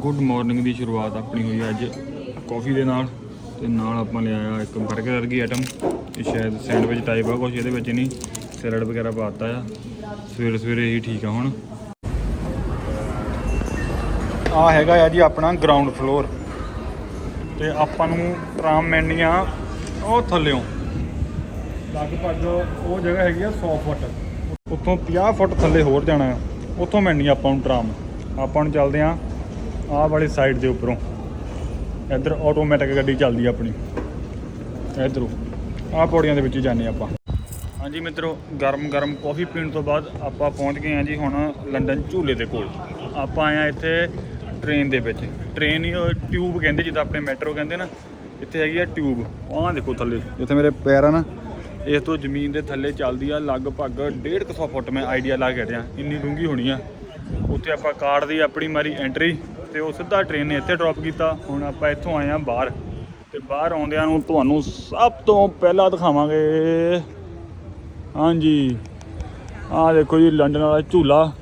Good morning ਦੀ ਸ਼ੁਰੂਆਤ ਆਪਣੀ ਹੋਈ ਅੱਜ ਕਾਫੀ ਦੇ ਨਾਲ ਤੇ ਨਾਲ ਆਪਾਂ ਲਿਆਇਆ ਇੱਕ 버ਗਰ ਵਰਗੀ ਆਈਟਮ ਇਹ ਸ਼ਾਇਦ ਸੈਂਡਵਿਚ ਟਾਈਪ ਆ ਕੁਛ, ਇਹਦੇ ਵਿੱਚ ਨਹੀਂ ਸੈਲਡ ਵਗੈਰਾ ਪਾਤਾ ਆ। ਸਵੇਰੇ ਸਵੇਰੇ ਹੀ ਠੀਕ ਆ ਹੁਣ। ਆ ਹੈਗਾ ਆ ਜੀ ਆਪਣਾ ਗਰਾਊਂਡ ਫਲੋਰ ਤੇ ਆਪਾਂ ਨੂੰ ਟਰਾਮ ਮਿਲਣੀ ਆ, ਉਹ ਥੱਲਿਓਂ। ਲਗਭਗ ਉਹ ਜਗ੍ਹਾ ਹੈਗੀ ਆ 100 ਫੁੱਟ। ਉੱਥੋਂ 50 ਫੁੱਟ ਥੱਲੇ ਹੋਰ ਜਾਣਾ ਆ, ਉੱਥੋਂ ਮਿਲਣੀ ਆਪਾਂ ਨੂੰ ਟਰਾਮ ਆਪਾਂ ਨੂੰ ਚੱਲਦੇ ਆ ਆਹ ਵਾਲੀ ਸਾਈਡ ਦੇ ਉੱਪਰੋਂ। ਇੱਧਰ ਆਟੋਮੈਟਿਕ ਗੱਡੀ ਚੱਲਦੀ ਆ ਆਪਣੀ। ਇੱਧਰੋਂ। ਆਹ ਪੌੜੀਆਂ ਦੇ ਵਿੱਚ ਹੀ ਜਾਂਦੇ ਆਪਾਂ। ਹਾਂਜੀ ਮਿੱਤਰੋ ਗਰਮ ਗਰਮ ਕਾਫੀ ਪੀਣ ਤੋਂ ਬਾਅਦ ਆਪਾਂ ਪਹੁੰਚ ਗਏ ਹਾਂ ਜੀ ਹੁਣ ਲੰਡਨ ਝੂਲੇ ਦੇ ਕੋਲ। ਆਪਾਂ ਆਏ ਆ ਇੱਥੇ ਟ੍ਰੇਨ ਦੇ ਵਿੱਚ। ਟ੍ਰੇਨ ਹੀ ਟਿਊਬ ਕਹਿੰਦੇ, ਜਿੱਦਾਂ ਆਪਣੇ ਮੈਟਰੋ ਕਹਿੰਦੇ ਨਾ, ਇੱਥੇ ਹੈਗੀ ਆ ਟਿਊਬ ਆਹ ਦੇਖੋ ਥੱਲੇ, ਜਿੱਥੇ ਮੇਰੇ ਪੈਰ ਆ ਨਾ, ਇਸ ਤੋਂ ਜ਼ਮੀਨ ਦੇ ਥੱਲੇ ਚੱਲਦੀ ਆ ਲਗਭਗ 150 ਫੁੱਟ, ਮੈਂ ਆਈਡੀਆ ਲਾ ਕੇ ਰਿਹਾ ਇੰਨੀ ਡੂੰਗੀ ਹੋਣੀ ਆ। ਉੱਥੇ ਆਪਾਂ ਕਾਰਡ ਦੀ ਆਪਣੀ ਮਾਰੀ ਐਂਟਰੀ ਤੇ ਉਹ ਸਿੱਧਾ ਟ੍ਰੇਨ ਨੇ ਇੱਥੇ ਡ੍ਰੌਪ ਕੀਤਾ। ਹੁਣ ਆਪਾਂ ਇੱਥੋਂ ਆਏ ਆ ਬਾਹਰ। ਤੇ ਬਾਹਰ ਆਉਂਦਿਆਂ ਨੂੰ ਤੁਹਾਨੂੰ ਸਭ ਤੋਂ ਪਹਿਲਾਂ ਦਿਖਾਵਾਂਗੇ। ਹਾਂਜੀ। ਆਹ ਦੇਖੋ ਜੀ, ਲੰਡਨ ਵਾਲਾ ਝੂਲਾ।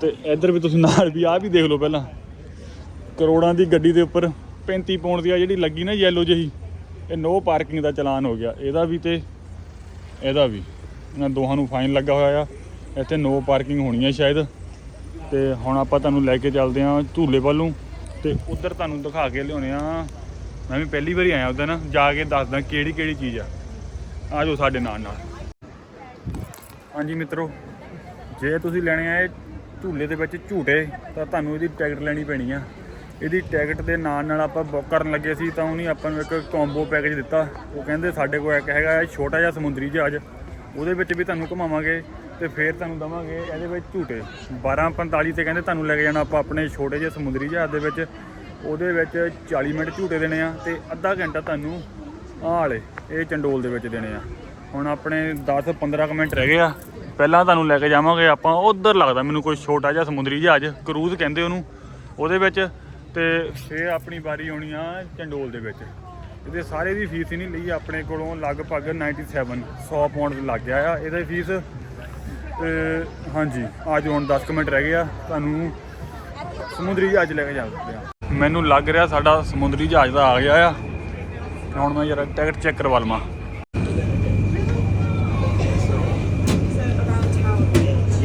ਤੇ ਇੱਧਰ ਵੀ ਤੁਸੀਂ ਨਾਲ ਵੀ ਆਹ ਵੀ ਦੇਖ ਲਓ ਪਹਿਲਾਂ। ਕਰੋੜਾਂ ਦੀ ਗੱਡੀ ਦੇ ਉੱਪਰ 35 ਪੌਂਡ ਦੀ ਆ ਜਿਹੜੀ ਲੱਗੀ ਨਾ ਯੈਲੋ ਜਿਹੀ, ਇਹ ਨੋ ਪਾਰਕਿੰਗ ਦਾ ਚਲਾਨ ਹੋ ਗਿਆ। ਇਹਦਾ ਵੀ ਤੇ ਇਹਦਾ ਵੀ। ਇਹਨਾਂ ਦੋਹਾਂ ਨੂੰ ਫਾਈਨ ਲੱਗਾ ਹੋਇਆ ਆ। ਇੱਥੇ ਨੋ ਪਾਰਕਿੰਗ ਹੋਣੀ ਆ ਸ਼ਾਇਦ। ਤੇ ਹੁਣ ਆਪਾਂ ਤੁਹਾਨੂੰ ਲੈ ਕੇ ਚੱਲਦੇ ਆ ਝੂਲੇ ਵੱਲੋਂ ਨੂੰ ਤੇ ਉਧਰ ਤੁਹਾਨੂੰ ਦਿਖਾ ਕੇ ਲਿਆਉਣੇ ਆ। ਮੈਂ ਵੀ ਪਹਿਲੀ ਵਾਰੀ ਆਇਆ ਉਧਰ ਨਾ, ਜਾ ਕੇ ਦੱਸਦਾ ਕਿਹੜੀ ਕਿਹੜੀ ਚੀਜ਼ ਆ। ਆ ਜਾਓ ਸਾਡੇ ਨਾਲ ਨਾਲ। ਹਾਂਜੀ ਮਿੱਤਰੋ, ਜੇ ਤੁਸੀਂ ਲੈਣੇ ਆ ਇਹ ਝੂਲੇ ਦੇ ਵਿੱਚ ਝੂਟੇ, ਤਾਂ ਤੁਹਾਨੂੰ ਇਹਦੀ ਟਿਕਟ ਲੈਣੀ ਪੈਣੀ ਆ। ਇਹਦੀ ਟਿਕਟ ਦੇ ਨਾਲ ਨਾਲ ਆਪਾਂ ਬੁੱਕ ਕਰਨ ਲੱਗੇ ਸੀ, ਤਾਂ ਉਹਨੇ ਆਪਾਂ ਨੂੰ ਇੱਕ ਕੰਬੋ ਪੈਕੇਜ ਦਿੱਤਾ। ਉਹ ਕਹਿੰਦੇ ਸਾਡੇ ਕੋਲ ਇੱਕ ਹੈਗਾ ਛੋਟਾ ਜਿਹਾ ਸਮੁੰਦਰੀ ਜਹਾਜ਼। ਉਹਦੇ ਵਿੱਚ ਵੀ ਤੁਹਾਨੂੰ ਘੁਮਾਵਾਂਗੇ। ਤੇ ਫਿਰ ਤੁਹਾਨੂੰ ਦਵਾਂਗੇ ਇਹਦੇ ਵਿੱਚ ਝੂਟੇ। 12:45 ਤੇ ਕਹਿੰਦੇ ਤੁਹਾਨੂੰ ਲੈ ਕੇ ਜਾਣਾ ਆਪਾਂ ਆਪਣੇ ਛੋਟੇ ਜਿਹੇ ਸਮੁੰਦਰੀ ਜਹਾਜ਼ ਦੇ ਵਿੱਚ। ਉਹਦੇ ਵਿੱਚ 40 ਮਿੰਟ ਝੂਟੇ ਦੇਣੇ ਆ ਤੇ ਅੱਧਾ ਘੰਟਾ ਤੁਹਾਨੂੰ ਆਹ ਵਾਲੇ, ਇਹ ਚੰਡੋਲ ਦੇ ਵਿੱਚ ਦੇਣੇ ਆ। ਹੁਣ ਆਪਣੇ 10-15 ਕੁ ਮਿੰਟ ਰਹਿ ਗਏ ਆ। ਪਹਿਲਾਂ ਤੁਹਾਨੂੰ ਲੈ ਕੇ ਜਾਵਾਂਗੇ ਆਪਾਂ, ਉਧਰ ਲੱਗਦਾ ਮੈਨੂੰ ਕੋਈ ਛੋਟਾ ਜਿਹਾ ਸਮੁੰਦਰੀ ਜਹਾਜ਼, ਕਰੂਜ਼ ਕਹਿੰਦੇ ਉਹਨੂੰ, ਉਹਦੇ ਵਿੱਚ। ਤੇ ਫਿਰ ਆਪਣੀ ਵਾਰੀ ਆਉਣੀ ਆ ਚੰਡੋਲ ਦੇ ਵਿੱਚ। ਇਹਦੇ ਸਾਰੇ ਦੀ ਫੀਸ ਹੀ ਨਹੀਂ ਲਈ, ਆਪਣੇ ਕੋਲੋਂ ਲਗਭਗ 97 100 ਪੌਂਡ ਲੱਗ ਗਿਆ ਆ। ਇਹਦੀ ਫੀਸ ਤੇ ਹਾਂਜੀ ਅੱਜ ਹੁਣ 10 ਕੁ ਮਿੰਟ ਰਹਿ ਗਏ ਆ ਤੁਹਾਨੂੰ ਸਮੁੰਦਰੀ ਜਹਾਜ਼ ਲੈ ਕੇ ਜਾਂਦੇ ਆ। ਮੈਨੂੰ ਲੱਗ ਰਿਹਾ ਸਾਡਾ ਸਮੁੰਦਰੀ ਜਹਾਜ਼ ਦਾ ਆ ਗਿਆ ਆ। ਹੁਣ ਮੈਂ ਜਰਾ ਟਿਕਟ ਚੈੱਕ ਕਰਵਾ ਲਵਾਂ।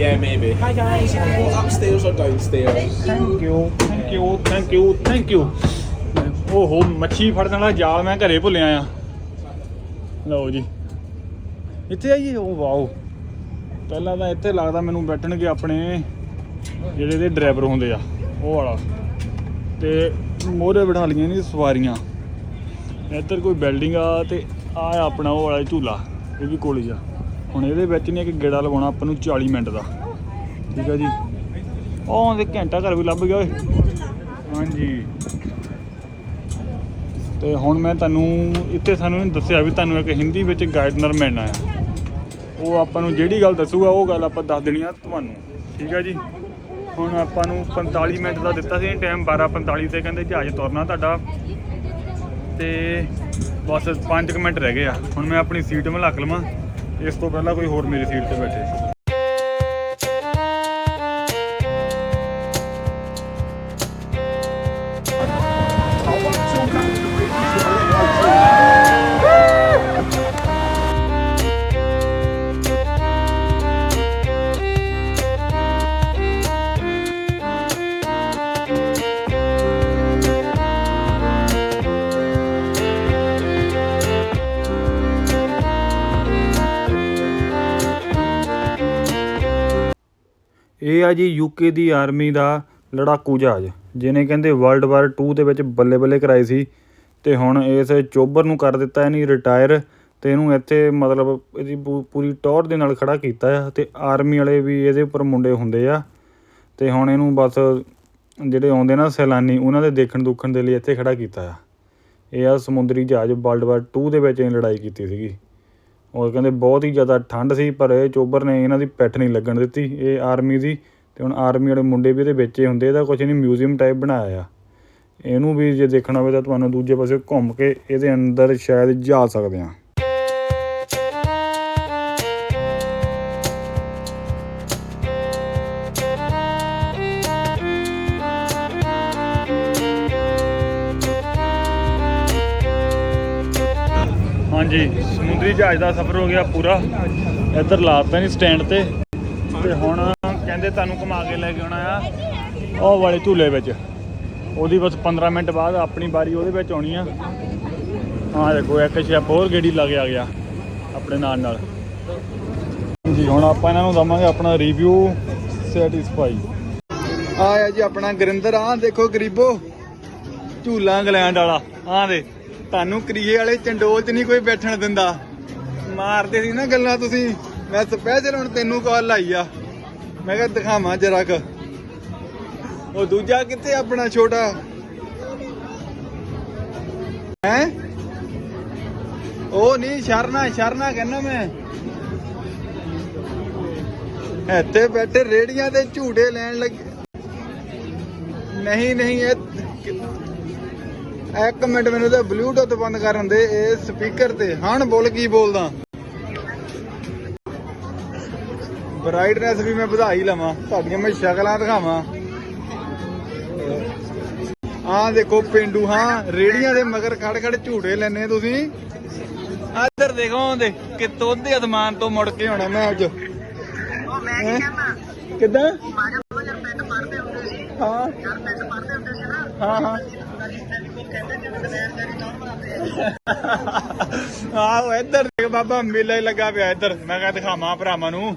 Yeah, maybe. Hi guys. Upstairs or downstairs? Thank you thank you thank you thank you ਓਹੋ ਮੱਛੀ ਫੜਨ ਵਾਲਾ ਜਾਲ ਮੈਂ ਘਰੇ ਭੁੱਲਿਆ ਆ। ਲਓ ਜੀ। ਇੱਥੇ ਆਈਏ? ਉਹ ਵਾਓ। ਪਹਿਲਾਂ ਤਾਂ ਇੱਥੇ ਲੱਗਦਾ ਮੈਨੂੰ ਬੈਠਣਗੇ ਆਪਣੇ ਜਿਹੜੇ ਦੇ ਡਰਾਈਵਰ ਹੁੰਦੇ ਆ, ਉਹ ਵਾਲਾ। ਤੇ ਮੋਹਰੇ ਬਿਠਾ ਲਈਆਂ ਨੇ ਸਵਾਰੀਆਂ। ਇੱਧਰ ਕੋਈ ਬਿਲਡਿੰਗ ਆ ਤੇ ਆ ਆਪਣਾ ਉਹ ਵਾਲਾ ਝੂਲਾ, ਇਹ ਵੀ ਕੋਲ ਹੀ ਆ। ਹੁਣ ਇਹਦੇ ਵਿੱਚ ਨੇ ਇੱਕ ਗੇੜਾ ਲਵਾਉਣਾ ਆਪਾਂ ਨੂੰ 40 ਮਿੰਟ ਦਾ। ਠੀਕ ਆ ਜੀ? ਉਹ ਤੇ ਘੰਟਾ ਘਰ ਵੀ ਲੱਭ ਗਿਆ ਓਏ। ਹਾਂਜੀ। ਤੇ ਹੁਣ ਮੈਂ ਤੁਹਾਨੂੰ, ਇੱਥੇ ਸਾਨੂੰ ਦੱਸਿਆ ਵੀ ਤੁਹਾਨੂੰ ਇੱਕ ਹਿੰਦੀ ਵਿੱਚ ਗਾਈਡਨਰ ਮਿਲਣਾ ਆ। ਉਹ ਆਪਾਂ ਨੂੰ ਜਿਹੜੀ ਗੱਲ ਦੱਸੂਗਾ, ਉਹ ਗੱਲ ਆਪਾਂ ਦੱਸ ਦੇਣੀ ਆ ਤੁਹਾਨੂੰ। ਠੀਕ ਆ ਜੀ? ਹੁਣ ਆਪਾਂ ਨੂੰ 45 ਮਿੰਟ ਦਾ ਦਿੱਤਾ ਸੀ ਟਾਈਮ 12:45 ਤੇ ਕਹਿੰਦੇ ਜਹਾਜ਼ ਤੁਰਨਾ ਤੁਹਾਡਾ। ਤੇ ਬਸ 5 ਮਿੰਟ ਰਹਿ ਗਏ ਆ। ਹੁਣ ਮੈਂ ਆਪਣੀ ਸੀਟ ਮਲਕ ਲਵਾਂ। ਇਸ ਤੋਂ ਪਹਿਲਾਂ ਕੋਈ ਹੋਰ ਮੇਰੀ ਸੀਟ ਤੇ ਬੈਠੇ। ਇਹ ਆ ਜੀ ਯੂਕੇ ਦੀ ਆਰਮੀ ਦਾ ਲੜਾਕੂ ਜਹਾਜ਼, ਜਿਹਨੇ ਕਹਿੰਦੇ ਵਰਲਡ ਵਾਰ 2 ਦੇ ਵਿੱਚ ਬੱਲੇ ਬੱਲੇ ਕਰਾਈ ਸੀ ਤੇ ਹੁਣ ਇਸ ਚੋਬਰ ਨੂੰ ਕਰ ਦਿੱਤਾ, ਇਹਨੀ ਰਿਟਾਇਰ ਤੇ ਇਹਨੂੰ ਇੱਥੇ ਮਤਲਬ ਇਹਦੀ ਪੂ- ਪੂਰੀ ਟੌਰ ਦੇ ਨਾਲ ਖੜਾ ਕੀਤਾ ਆ ਤੇ ਆਰਮੀ ਵਾਲੇ ਵੀ ਇਹਦੇ ਉੱਪਰ ਮੁੰਡੇ ਹੁੰਦੇ ਆ ਤੇ ਹੁਣ ਇਹਨੂੰ ਬਸ ਜਿਹੜੇ ਆਉਂਦੇ ਨਾ ਸੈਲਾਨੀ, ਉਹਨਾਂ ਦੇ ਦੇਖਣ ਦੁੱਖਣ ਦੇ ਲਈ ਇੱਥੇ ਖੜਾ ਕੀਤਾ ਆ। ਇਹ ਆ ਸਮੁੰਦਰੀ ਜਹਾਜ਼ ਵਰਲਡ ਵਾਰ 2 ਦੇ ਵਿੱਚ ਇਹ ਲੜਾਈ ਕੀਤੀ ਸੀਗੀ। ਉਹ ਕਹਿੰਦੇ ਬਹੁਤ ਹੀ ਜ਼ਿਆਦਾ ਠੰਡ ਸੀ, ਪਰ ਇਹ ਚੋਬਰ ਨੇ ਇਹਨਾਂ ਦੀ ਪੈਠ ਨਹੀਂ ਲੱਗਣ ਦਿੱਤੀ। ਇਹ ਆਰਮੀ ਦੀ ਤੇ ਹੁਣ ਆਰਮੀ ਵਾਲੇ ਮੁੰਡੇ ਵੀ ਇਹਦੇ ਵਿੱਚ ਹੀ ਹੁੰਦੇ ਇਹਦਾ ਕੁਝ ਨਹੀਂ, ਮਿਊਜ਼ੀਅਮ ਟਾਈਪ ਬਣਾਇਆ ਆ। ਇਹਨੂੰ ਵੀ ਜੇ ਦੇਖਣਾ ਹੋਵੇ ਤਾਂ ਤੁਹਾਨੂੰ ਦੂਜੇ ਪਾਸੇ ਘੁੰਮ ਕੇ ਇਹਦੇ ਅੰਦਰ ਸ਼ਾਇਦ ਜਾ ਸਕਦੇ ਆ ਹਾਂਜੀ। ਸਮੁੰਦਰੀ ਜਹਾਜ਼ ਦਾ ਸਫ਼ਰ ਹੋ ਗਿਆ ਪੂਰਾ। ਇੱਧਰ ਲਾਤਾ ਨਹੀਂ ਸਟੈਂਡ ਤੇ। ਤੇ ਹੁਣ ਕਹਿੰਦੇ ਤੁਹਾਨੂੰ ਘੁਮਾ ਕੇ ਲੈ ਕੇ ਆਉਣਾ ਆ ਉਹ ਵਾਲੇ ਝੂਲੇ ਵਿੱਚ। ਉਹਦੀ ਬਸ 15 ਮਿੰਟ ਬਾਅਦ ਆਪਣੀ ਵਾਰੀ ਉਹਦੇ ਵਿੱਚ ਆਉਣੀ ਆ। ਆਹ ਦੇਖੋ, ਇੱਕ ਸ਼ੈਪ ਹੋਰ ਗੇੜੀ ਲਾ ਆ ਗਿਆ ਆਪਣੇ ਨਾਲ ਨਾਲ। ਜੀ ਹੁਣ ਆਪਾਂ ਇਹਨਾਂ ਨੂੰ ਦਵਾਂਗੇ ਆਪਣਾ ਰਿਵਿਊ ਸੈਟੀਸਫਾਈ ਆਇਆ ਜੀ ਆਪਣਾ ਗਰਿੰਦਰ ਆ ਦੇਖੋ ਗਰੀਬੋ, ਝੂਲਾ ਇੰਗਲੈਂਡ ਵਾਲਾ। ਆ ਦੇ ਤੁਹਾਨੂੰ ਕਰੀਏ ਵਾਲੇ ਚੰਡੋਲ 'ਚ ਨਹੀਂ ਕੋਈ ਬੈਠਣ ਦਿੰਦਾ। ਮਾਰਦੇ ਸੀ ਨਾ ਗੱਲਾਂ ਤੁਸੀਂ। ਮੈਂ ਸਪੈਸ਼ਲ ਹੁਣ ਤੈਨੂੰ ਕਾਲ ਲਾਈ ਆ। ਮੈਂ ਕਿਹਾ ਦਿਖਾਵਾਂ ਜਰਾ ਕ। ਉਹ ਦੂਜਾ ਕਿੱਥੇ ਆਪਣਾ ਛੋਟਾ? ਹੈ? ਉਹ ਨਹੀਂ, ਸ਼ਰਨਾ ਸ਼ਰਨਾ ਕਹਿੰਦਾ ਮੈਂ। ਇੱਥੇ ਬੈਠੇ ਰੇੜੀਆਂ ਤੇ ਝੂਟੇ ਲੈਣ ਲੱਗੇ ਨਹੀਂ ਨਹੀਂ, ਇਹ ਇੱਕ ਮਿੰਟ ਮੈਨੂੰ ਤਾਂ ਬਲੂਟੁੱਥ ਬੰਦ ਕਰਨ ਦੇ, ਇਹ ਸਪੀਕਰ ਤੇ। ਹਣ ਬੋਲ ਕੀ ਬੋਲਦਾ? ਬ੍ਰਾਈਟਨੈਸ ਵੀ ਮੈਂ ਵਧਾਈ ਲਵਾਂ ਤੁਹਾਡੀਆਂ ਮੈਂ ਸ਼ਕਲਾਂ ਦਿਖਾਵਾਂ। ਆਹ ਦੇਖੋ ਪਿੰਡੂ ਹਾਂ ਰੇੜੀਆਂ ਦੇ ਮਗਰ ਖੜ ਖੜ ਝੂਟੇ ਲੈਣੇ ਤੁਸੀਂ। ਇੱਧਰ ਦੇਖੋ ਦੇ ਕਿਤੋਂ ਦੇ ਅਦਮਾਨ ਤੋਂ ਮੁੜ ਕੇ ਆਉਣਾ ਮੈਂ ਅੱਜ? ਕਿੱਦਾਂ? ਹਾਂ। ਹਾਂ ਹਾਂ। ਆਹੋ ਇੱਧਰ ਦੇਖ ਬਾਬਾ ਮੇਲਾ ਹੀ ਲੱਗਾ ਪਿਆ ਇੱਧਰ ਮੈਂ ਕਿਹਾ ਦਿਖਾਵਾਂ ਭਰਾਵਾਂ ਨੂੰ।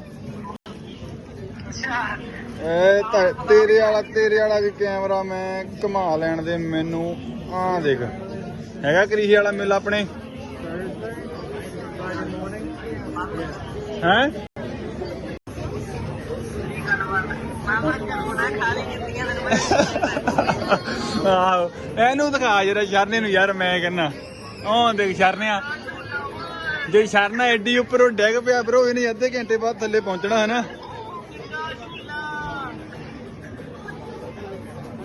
ਏ ਤਾਂ ਤੇਰੇ ਵਾਲਾ ਤੇਰੇ ਵਾਲਾ ਵੀ ਕੈਮਰਾ ਮੈਂ ਘੁਮਾ ਲੈਣ ਦੇ ਮੈਨੂੰ। ਆ ਦੇਖ। ਹੈਗਾ ਕਰੀਹੀ ਵਾਲਾ ਮੇਲਾ ਆਪਣੇ? ਹੈ? ਆਹੋ, ਇਹਨੂੰ ਦਿਖਾ ਜਰਾ ਸ਼ਰਨੇ ਨੂੰ ਯਾਰ ਮੈਂ ਕਹਿੰਨਾ ਉਹ ਦੇਖ ਸ਼ਰਨਿਆ ਜੇ ਸ਼ਰਨਾ ਐਡੀ ਉੱਪਰੋਂ ਡਿੱਗ ਪਿਆ ਬਰੋ ਇਹਨੇ ਅੱਧੇ ਘੰਟੇ ਬਾਅਦ ਥੱਲੇ ਪਹੁੰਚਣਾ, ਹੈ ਨਾ?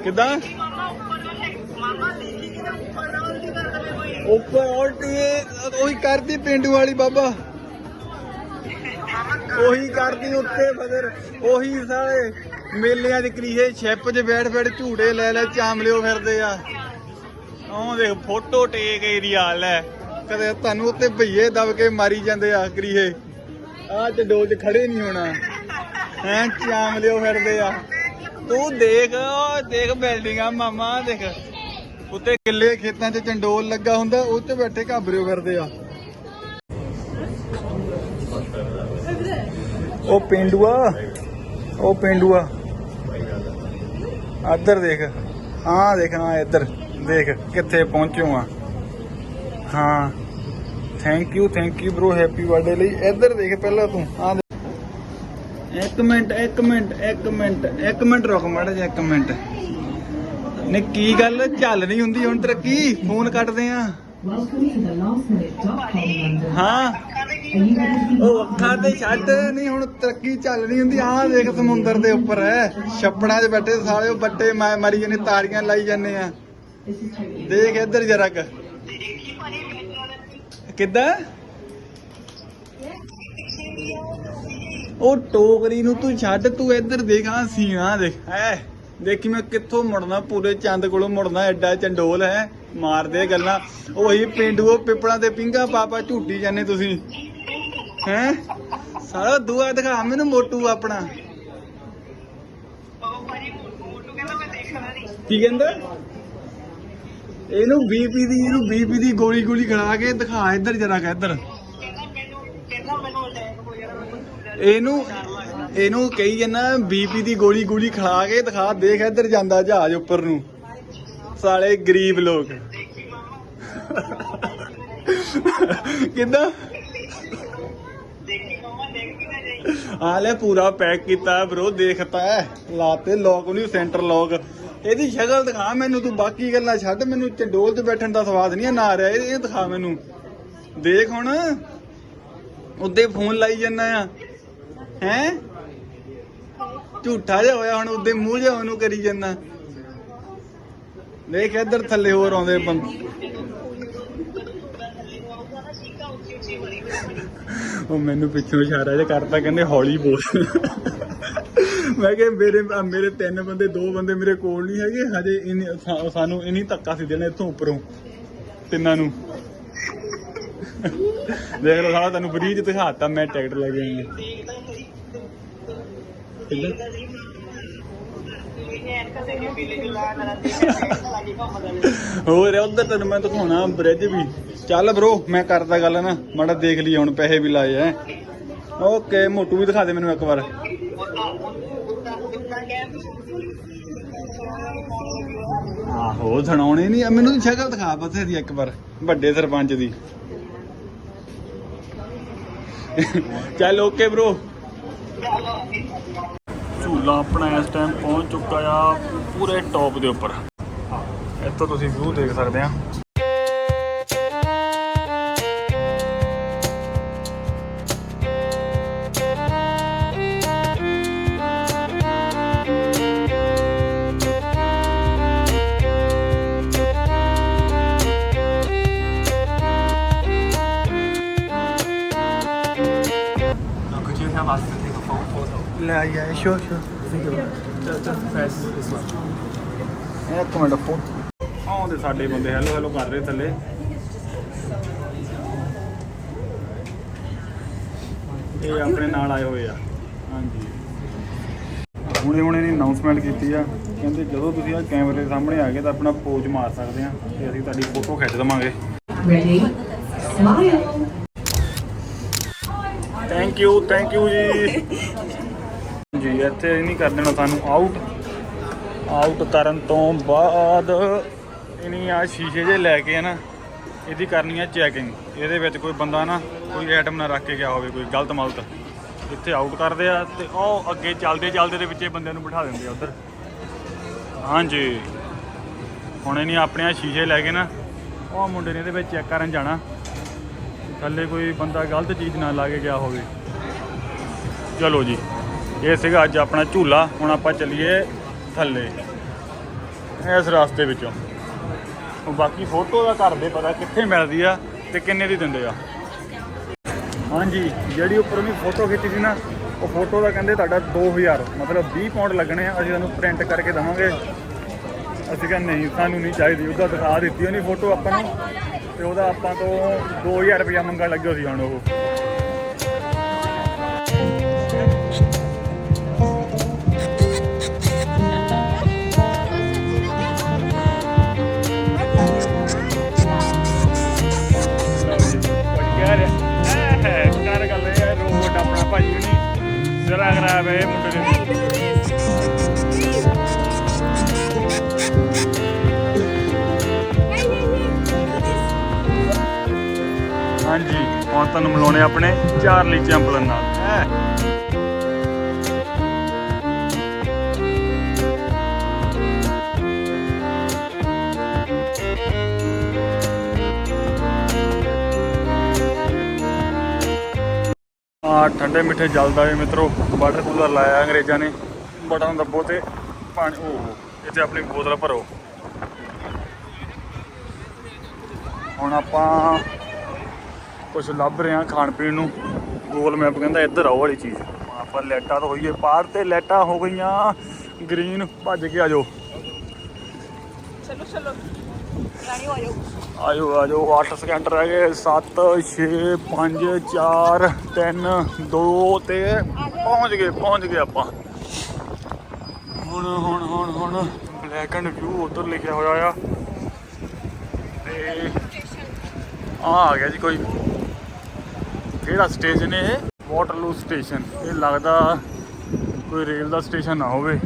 ਕਿਦਾਂ? ਉੱਪਰ ਉਲਟੀ ਉਹੀ ਕਰਦੀ ਪਿੰਡੂ ਵਾਲੀ ਬਾਬਾ। ਉਹੀ ਕਰਦੀ ਉੱਤੇ ਬਦਰ ਉਹੀ ਸਾਰੇ ਮੇਲਿਆਂ ਦੇ ਕਰੀਏ, ਛਿਪ 'ਚ ਬੈਠ ਬੈਠ ਝੂਟੇ ਲੈ ਲੈ, ਚਾਮਲਿਓ ਫਿਰਦੇ ਆ। ਉਹ ਦੇਖ ਫੋਟੋ ਟੇਕ ਏਰੀਆ ਲੈ। ਕਦੇ ਤੁਹਾਨੂੰ ਉੱਤੇ ਭਈਏ ਦਬ ਕੇ ਮਾਰੀ ਜਾਂਦੇ ਆ ਕਰੀਏ। ਆ ਤੇ ਡੋਲ ਖੜੇ ਨਹੀਂ ਹੋਣਾ। ਹੈਂ, ਚਾਮਲਿਓ ਫਿਰਦੇ ਆ। ਤੂੰ ਦੇਖ ਉਹ ਦੇਖ ਬਿਲਡਿੰਗਾਂ, ਮਾਮਾ, ਦੇਖ। ਉੱਤੇ ਕਿੱਲੇ ਖੇਤਾਂ 'ਚ ਚੰਡੋਲ ਲੱਗਾ ਹੁੰਦਾ, ਉਹ ਤੇ ਬੈਠੇ ਘਾਬਰਿਓ ਫਿਰਦੇ ਆ। ਉਹ ਪਿੰਡੂਆ ਉਹ ਪਿੰਡੂਆ। ਇੱਧਰ ਦੇਖ ਹਾਂ ਦੇਖਣਾ ਇੱਧਰ ਦੇਖ, ਕਿੱਥੇ ਪਹੁੰਚਿਓ ਆ। ਹਾਂ। Thank you thank you bro happy birthday ਲਈ। ਇੱਧਰ ਦੇਖ ਪਹਿਲਾਂ ਤੂੰ ਆ ਇੱਕ ਮਿੰਟ ਇੱਕ ਮਿੰਟ ਇੱਕ ਮਿੰਟ ਇੱਕ ਮਿੰਟ ਰੁਕ ਮਾੜਾ ਜਿਹਾ, ਇੱਕ ਮਿੰਟ। ਨੇ ਕੀ ਗੱਲ? ਚੱਲ ਨਹੀਂ ਹੁੰਦੀ ਹੁਣ ਤਰੱਕੀ। ਫੋਨ ਕੱਟਦੇ ਆ। ਹਾਂ। ਉਹ ਅੱਖਾਂ ਤੇ ਛੱਡ। ਨਹੀਂ, ਹੁਣ ਤਰੱਕੀ ਚੱਲ ਨਹੀਂ ਹੁੰਦੀ। ਆਹ ਦੇਖ ਸਮੁੰਦਰ ਦੇ ਉੱਪਰ। ਹੈ ਛੱਪੜਾਂ 'ਚ ਬੈਠੇ ਸਾਲੇ ਉਹ ਬੱਟੇ ਮਾਰੀ ਜਾਂਦੇ ਤਾਰੀਆਂ ਲਾਈ ਜਾਂਦੇ ਆ। ਦੇਖ ਇੱਧਰ ਜਰਾ ਕ। ਕਿੱਦਾਂ? ਉਹ ਟੋਕਰੀ ਨੂੰ ਤੂੰ ਛੱਡ, ਤੂੰ ਇੱਧਰ ਦੇਖ ਆ ਸੀਨਾ ਦੇਖ। ਐ, ਦੇਖੀ ਮੈਂ ਕਿੱਥੋਂ ਮੁੜਨਾ, ਪੂਰੇ ਚੰਦ ਕੋਲੋਂ ਮੁੜਨਾ, ਐਡਾ ਚੰਡੋਲ ਹੈ, ਮਾਰਦੇ ਗੱਲਾਂ। ਉਹੀ ਪਿੰਡੂ, ਉਹ ਪਿੱਪਲਾਂ ਤੇ ਪਿੰਗਾ ਪਾਪਾ ਝੂਟੀ ਜਾਂਦੇ ਤੁਸੀਂ। ਹੈ? ਸਾਰਾ ਦੂਆ ਦਿਖਾ, ਮੈਨੂੰ ਮੋਟੂ ਆਪਣਾ। ਕੀ ਕਹਿੰਦਾ? ਇਹਨੂੰ ਬੀਪੀ ਦੀ, ਇਹਨੂੰ ਬੀਪੀ ਦੀ ਗੋਲੀ ਗੋਲੀ ਖਿਲਾ ਕੇ ਦਿਖਾ, ਇੱਧਰ ਜਰਾ ਕ, ਇੱਧਰ। ਇਹਨੂੰ ਇਹਨੂੰ ਕਹੀ ਜਨਾ ਬੀਪੀ ਦੀ ਗੋਲੀ ਗੋਲੀ ਖਿਲਾ ਕੇ ਦਿਖਾ, ਦੇਖ ਇੱਧਰ ਜਾਂਦਾ ਜਹਾਜ਼ ਉੱਪਰ ਨੂੰ। ਸਾਲੇ ਗਰੀਬ ਲੋਕ। ਕਿੱਦਾਂ? ਆ ਲੈ ਪੂਰਾ ਪੈਕ ਕੀਤਾ ਬ్రో ਦੇਖਤਾ ਹੈ ਲਾਤੇ ਲੋਕ ਨਹੀਂ ਸੈਂਟਰ ਲੋਕ ਇਹਦੀ ਸ਼ਕਲ ਦਿਖਾ ਮੈਨੂੰ ਤੂੰ, ਬਾਕੀ ਗੱਲਾਂ ਛੱਡ, ਮੈਨੂੰ ਚੰਡੋਲ ਤੇ ਬੈਠਣ ਦਾ ਸਵਾਦ ਨਹੀਂ ਨਾ ਆ ਰਿਹਾ ਇਹ ਇਹ ਦਿਖਾ ਮੈਨੂੰ। ਦੇਖ ਹੁਣ ਉੱਦੇ ਫੋਨ ਲਾਈ ਜੰਨਾ ਆ। ਹੈ? ਝੂਠਾ ਜਿਹਾ ਹੋਇਆ ਹੁਣ ਉੱਦੇ ਮੂੰਹ ਜਿਹਾ ਉਹਨੂੰ ਕਰੀ ਜੰਨਾ ਦੇਖ, ਇੱਧਰ ਥੱਲੇ ਹੋਰ ਆਉਂਦੇ ਬੰਦੇ ਉਹ ਮੈਨੂੰ ਪਿੱਛੋਂ ਇਸ਼ਾਰਾ ਜਿਹਾ ਕਰਤਾ, ਕਹਿੰਦੇ ਹੌਲੀ ਬੋਲ। ਮੈਂ ਕਿਹਾ, ਮੇਰੇ ਮੇਰੇ ਤਿੰਨ ਬੰਦੇ, ਦੋ ਬੰਦੇ ਮੇਰੇ ਕੋਲ ਨਹੀਂ ਹੈਗੇ, ਹਜੇ ਸਾਨੂੰ ਇਨੀ ਧੱਕਾ ਸੀ ਦੇਣਾ ਇੱਥੋਂ ਉੱਪਰੋਂ, ਤਿੰਨਾਂ ਨੂੰ। ਦੇਖ ਲਓ, ਸਾਲਾ ਤੈਨੂੰ ਫਰੀ ਚ ਦਿਖਾਤਾ, ਮੈਂ ਟਿਕਟ ਲੈ ਕੇ ਆਈ ਕਿੱਧਰ ਹੋਰ ਉਧਰ ਤੈਨੂੰ ਮੈਂ ਦਿਖਾਉਣਾ ਬ੍ਰਿਜ ਵੀ। ਚੱਲ ਬ్రో ਮੈਂ ਕਰਦਾ ਗੱਲ ਨਾ। ਮਾੜਾ ਦੇਖ ਲਈ ਹੁਣ, ਪੈਸੇ ਵੀ ਲਾਏ ਐ ਓਕੇ ਮੋਟੂ ਵੀ ਦਿਖਾ ਦੇ ਮੈਨੂੰ ਇੱਕ ਵਾਰ। ਆਹੋ ਸੁਣਾਉਣੇ ਨਹੀਂ। ਮੈਨੂੰ ਤਾਂ ਸ਼ਕਲ ਦਿਖਾ ਬਸ ਇਹਦੀ ਇੱਕ ਵਾਰ, ਵੱਡੇ ਸਰਪੰਚ ਦੀ। ਚੱਲ ਓਕੇ ਬ్రో ਆਪਣਾ ਇਸ ਟਾਈਮ ਪਹੁੰਚ ਚੁੱਕਾ ਆ ਪੂਰੇ ਟੌਪ ਦੇ ਉੱਪਰ। ਇੱਥੋਂ ਤੁਸੀਂ ਵਿਊ ਦੇਖ ਸਕਦੇ ਆ। Could you help us to take a phone photo? ਲੈ ਆਇਆ ਸ਼ੋਰ ਸ਼ੋਰ Just, just press this one. ਇੱਕ ਮਿੰਟ ਫੋ ਆਉਂਦੇ ਸਾਡੇ ਬੰਦੇ ਹੈਲੋ ਹੈਲੋ ਕਰ ਰਹੇ ਥੱਲੇ। ਇਹ ਆਪਣੇ ਨਾਲ ਆਏ ਹੋਏ ਆ। ਹਾਂਜੀ। ਹੁਣੇ ਹੁਣੇ ਨੇ ਅਨਾਉਂਸਮੈਂਟ ਕੀਤੀ ਆ। ਕਹਿੰਦੇ ਜਦੋਂ ਤੁਸੀਂ ਆ ਕੈਮਰੇ ਦੇ ਸਾਹਮਣੇ ਆ ਗਏ ਤਾਂ ਆਪਣਾ ਪੋਜ਼ ਮਾਰ ਸਕਦੇ ਆ ਤੇ ਅਸੀਂ ਤੁਹਾਡੀ ਫੋਟੋ ਖਿੱਚ ਦਵਾਂਗੇ। Ready? Smile. Thank you thank you ਜੀ। ਜੀ, ਇੱਥੇ ਨਹੀਂ ਕਰ ਦੇਣਾ ਸਾਨੂੰ ਆਊਟ ਆਊਟ ਕਰਨ ਤੋਂ ਬਾਅਦ ਇਹਨੀ ਆ ਸ਼ੀਸ਼ੇ ਜੇ ਲੈ ਕੇ ਨਾ, ਇਹਦੀ ਕਰਨੀ ਆ ਚੈਕਿੰਗ ਇਹਦੇ ਵਿੱਚ ਕੋਈ ਬੰਦਾ ਨਾ ਕੋਈ ਆਈਟਮ ਨਾ ਰੱਖ ਕੇ ਗਿਆ ਹੋਵੇ, ਕੋਈ ਗਲਤ ਮਲਤ। ਇੱਥੇ ਆਊਟ ਕਰਦੇ ਆ ਤੇ ਉਹ ਅੱਗੇ ਚੱਲਦੇ ਚੱਲਦੇ ਦੇ ਵਿੱਚ ਇਹ ਬੰਦੇ ਨੂੰ ਬਿਠਾ ਦਿੰਦੇ ਆ ਉਧਰ। ਹਾਂਜੀ। ਹੁਣ ਇਹਨੇ ਆਪਣੇ ਆ ਸ਼ੀਸ਼ੇ ਲੈ ਕੇ ਨਾ, ਉਹ ਮੁੰਡੇ ਨੇ ਇਹਦੇ ਵਿੱਚ ਚੈੱਕ ਕਰਨ ਜਾਣਾ। ਥੱਲੇ ਕੋਈ ਬੰਦਾ ਗਲਤ ਚੀਜ਼ ਨਾ ਲਾ ਕੇ ਗਿਆ ਹੋਵੇ। ਚਲੋ ਜੀ। ਇਹ ਸੀਗਾ ਅੱਜ ਆਪਣਾ ਝੂਲਾ, ਹੁਣ ਆਪਾਂ ਚੱਲੀਏ ਥੱਲੇ, ਇਸ ਰਸਤੇ ਵਿੱਚੋਂ। ਬਾਕੀ ਫੋਟੋ ਦਾ ਘਰ ਦੇ ਪਤਾ ਕਿੱਥੇ ਮਿਲਦੀ ਆ ਤੇ ਕਿੰਨੇ ਦੀ ਦਿੰਦੇ ਆ। ਹਾਂਜੀ, ਜਿਹੜੀ ਉੱਪਰ ਉਹਨੇ ਫੋਟੋ ਖਿੱਚੀ ਸੀ ਨਾ, ਉਹ ਫੋਟੋ ਦਾ ਕਹਿੰਦੇ ਤੁਹਾਡਾ 2000 ਮਤਲਬ 20 ਪਾਉਂਡ ਲੱਗਣੇ ਆ, ਅਸੀਂ ਤੁਹਾਨੂੰ ਪ੍ਰਿੰਟ ਕਰਕੇ ਦਵਾਂਗੇ। ਅਸੀਂ ਕਹਿੰਦੇ ਨਹੀਂ, ਸਾਨੂੰ ਨਹੀਂ ਚਾਹੀਦੀ, ਉਹਦਾ ਦਿਖਾ ਦਿੱਤੀ ਉਹਨੇ ਫੋਟੋ ਆਪਾਂ ਨੂੰ, ਤੇ ਉਹਦਾ ਆਪਾਂ ਤੋਂ 2000 ਰੁਪਇਆ ਮੰਗਣ ਲੱਗਿਆ ਸੀ ਹੁਣ ਉਹ। ਜ਼ਰਾ ਖਰਾਬ ਮੁੰਡੇ ਦੇ ਹਾਂਜੀ ਹੁਣ ਤੁਹਾਨੂੰ ਮਿਲਾਉਣੇ ਆਪਣੇ ਚਾਰਲੀ ਚੈਂਪਲਨ ਨਾਲ ਹੈਂ। ਆ ਠੰਡੇ ਮਿੱਠੇ ਜਲਦਾ ਏ ਮਿੱਤਰੋ ਵਾਟਰ ਕੂਲਰ ਲਾਇਆ ਅੰਗਰੇਜ਼ਾਂ ਨੇ। ਬਟਨ ਦੱਬੋ ਤੇ ਪਾਣੀ ਉਹ ਇੱਥੇ ਆਪਣੀ ਬੋਤਲ ਭਰੋ। ਹੁਣ ਆਪਾਂ ਕੁਝ ਲੱਭ ਰਹੇ ਹਾਂ ਖਾਣ ਪੀਣ ਨੂੰ। ਗੂਗਲ ਮੈਪ ਕਹਿੰਦਾ ਇੱਧਰ ਆਓ ਵਾਲੀ ਚੀਜ਼। ਆਪਾਂ ਲੈਟਾਂ ਤਾਂ ਹੋਈਏ ਪਾਰ ਤੇ ਲੈਟਾਂ ਹੋ ਗਈਆਂ। ਗ੍ਰੀਨ ਭੱਜ ਕੇ ਆ ਜਾਓ। ਚਲੋ ਚਲੋ। ਰਾਣੀ ਆਇਓ ਆਜੋ ਆਜੋ 8 ਸਕਿੰਟ ਰਹਿ ਗਏ। 7 6 5 4 3 2 ਤੇ ਪਹੁੰਚ ਗਏ ਪਹੁੰਚ ਗਏ ਆਪਾਂ। ਹੁਣ ਹੁਣ ਹੁਣ ਹੁਣ ਬਲੈਕ ਐਂਡ ਵਿਊ ਉਧਰ ਲਿਖਿਆ ਹੋਇਆ ਆ। ਤੇ ਆ ਆ ਗਿਆ ਜੀ ਕੋਈ। ਕਿਹੜਾ ਸਟੇਸ਼ਨ ਇਹ? ਵਾਟਰਲੂ ਸਟੇਸ਼ਨ ਇਹ ਲੱਗਦਾ ਕੋਈ ਰੇਲ ਦਾ ਸਟੇਸ਼ਨ ਨਾ ਹੋਵੇ।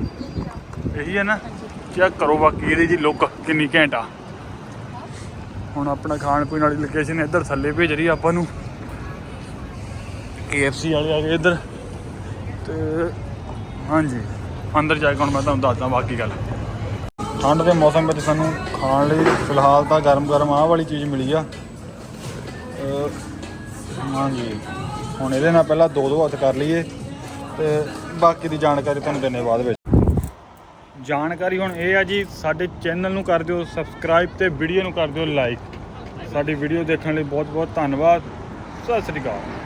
ਇਹੀ ਹੈ ਨਾ? ਚੈੱਕ ਕਰੋ ਬਾਕੀ ਇਹਦੀ ਜੀ ਲੁੱਕ ਕਿੰਨੀ ਘੈਂਟ ਆ। ਹੁਣ ਆਪਣਾ ਖਾਣ ਪੀਣ ਵਾਲੀ ਲੋਕੇਸ਼ਨ ਇੱਧਰ ਥੱਲੇ ਭੇਜ ਰਹੀ ਆ ਆਪਾਂ ਨੂੰ। KFC ਵਾਲੇ ਆ ਗਏ ਇੱਧਰ। ਤੇ ਹਾਂਜੀ, ਅੰਦਰ ਜਾ ਕੇ ਹੁਣ ਮੈਂ ਤੁਹਾਨੂੰ ਦੱਸਦਾ ਬਾਕੀ ਗੱਲ। ਠੰਡ ਦੇ ਮੌਸਮ ਵਿੱਚ ਸਾਨੂੰ ਖਾਣ ਲਈ ਫਿਲਹਾਲ ਤਾਂ ਗਰਮ ਗਰਮ ਆਹ ਵਾਲੀ ਚੀਜ਼ ਮਿਲੀ ਆ। ਹਾਂਜੀ, ਹੁਣ ਇਹਦੇ ਨਾਲ ਪਹਿਲਾਂ ਦੋ ਦੋ ਹੱਥ ਕਰ ਲਈਏ। ਤੇ ਬਾਕੀ ਦੀ ਜਾਣਕਾਰੀ ਤੁਹਾਨੂੰ ਦਿੰਨੇ ਬਾਅਦ ਵਿੱਚ। ਜਾਣਕਾਰੀ ਹੁਣ ਇਹ ਆ ਜੀ, ਸਾਡੇ ਚੈਨਲ ਨੂੰ ਕਰ ਦਿਓ ਸਬਸਕ੍ਰਾਈਬ ਤੇ ਵੀਡੀਓ ਨੂੰ ਕਰ ਦਿਓ ਲਾਈਕ ਸਾਡੀ ਵੀਡੀਓ ਦੇਖਣ ਲਈ ਬਹੁਤ ਬਹੁਤ ਧੰਨਵਾਦ। ਸਤਿ ਸ੍ਰੀ ਅਕਾਲ।